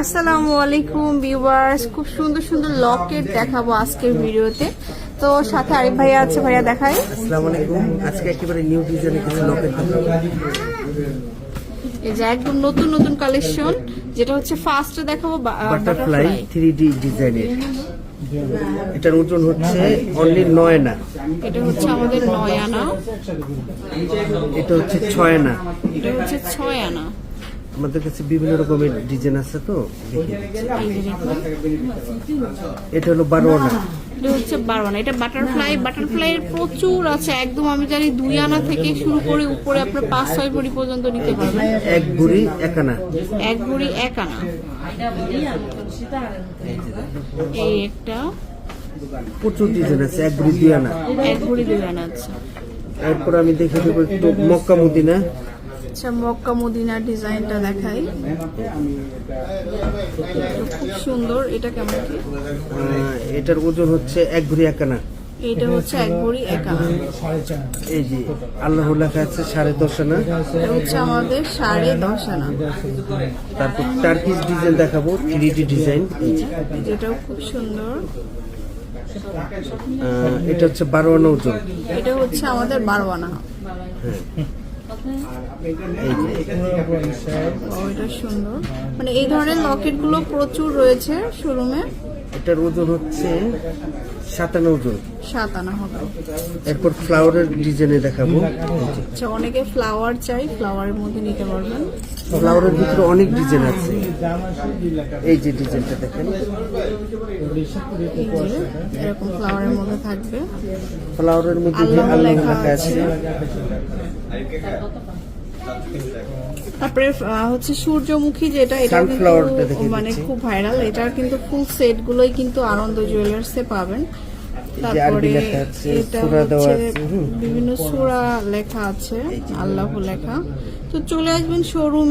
আসসালামু আলাইকুম ভিউয়ার্স। খুব সুন্দর সুন্দর লকেট দেখাবো আজকের ভিডিওতে। তো সাথে আরিফ ভাইয়া আছে ভাইয়া দেখাই। আসসালামু আলাইকুম। আজকে একেবারে নিউ ডিজাইনের কিছু লকেট দেখাবো। এই যে একদম নতুন নতুন কালেকশন যেটা হচ্ছে ফার্স্টে দেখাবো বাটারফ্লাই থ্রি ডি ডিজাইনের এটার ওজন হচ্ছে অনলি নয় না এটা হচ্ছে আমাদের নয় আনা এটা হচ্ছে ছয় না এটা হচ্ছে ছয় আনা আমাদের কাছে বিভিন্ন রকমের ডিজাইন আছে তো। এটা হলো বারো না এটা হচ্ছে এটা বাটারফ্লাই বাটারফ্লাই প্রচুর আছে। একদম আমি জানি দুই আনা থেকে শুরু করে উপরে আপনার পাঁচ ছয় ভরি পর্যন্ত নিতে পারবেন। এক বুড়ি একানা এক ভরি এক আনা। এই একটা। প্রচুর ডিজাইন আছে। এক দুই আনা। এক ভরি দুই আনা আছে। এরপর আমি দেখে দেবো একটু মক্কা মদিনা আচ্ছা মক্কা মদিনার ডিজাইনটা দেখাই। খুব সুন্দর এটা কেমন কি? এটার ওজন হচ্ছে এক বুড়ি একানা এটা হচ্ছে এক ভরি এক আনা। এই যে আল্লাহ লেখা আছে সাড়ে দশ আনা। এটা হচ্ছে আমাদের সাড়ে দশ আনা। তারপর টার্কিশ ডিজাইন দেখাবো থ্রি ডি ডিজাইন খুব সুন্দর। এটা হচ্ছে বারো আনা ওজন। এটা হচ্ছে আমাদের বারো আনা। এই যে ও, এটা সুন্দর। মানে এই ধরনের লকেটগুলো প্রচুর রয়েছে শোরুমে এটার ওজন হচ্ছে সাতান্ন ওজন। সাত আনা হবে। এরপর ফ্লাওয়ারের ডিজাইনে দেখাবো। আচ্ছা অনেকে ফ্লাওয়ার চাই ফ্লাওয়ারের মধ্যে নিতে পারবেন। ফ্লাওয়ারের ভিতরে অনেক ডিজাইন আছে। এই যে ডিজাইনটা দেখেন। এরকম ফ্লাওয়ারের মধ্যে থাকবে। ফ্লাওয়ারের মধ্যে আল্লাহ লেখা আছে। তারপরে হচ্ছে সূর্যমুখী যেটা এটা কিন্তু মানে খুব ভাইরাল এটার কিন্তু ফুল সেট গুলোই কিন্তু আনন্দ জুয়েলার্স এ পাবেন। তারপরে এটা হচ্ছে বিভিন্ন সুরা লেখা আছে আল্লাহ লেখা। তো চলে আসবেন শোরুমে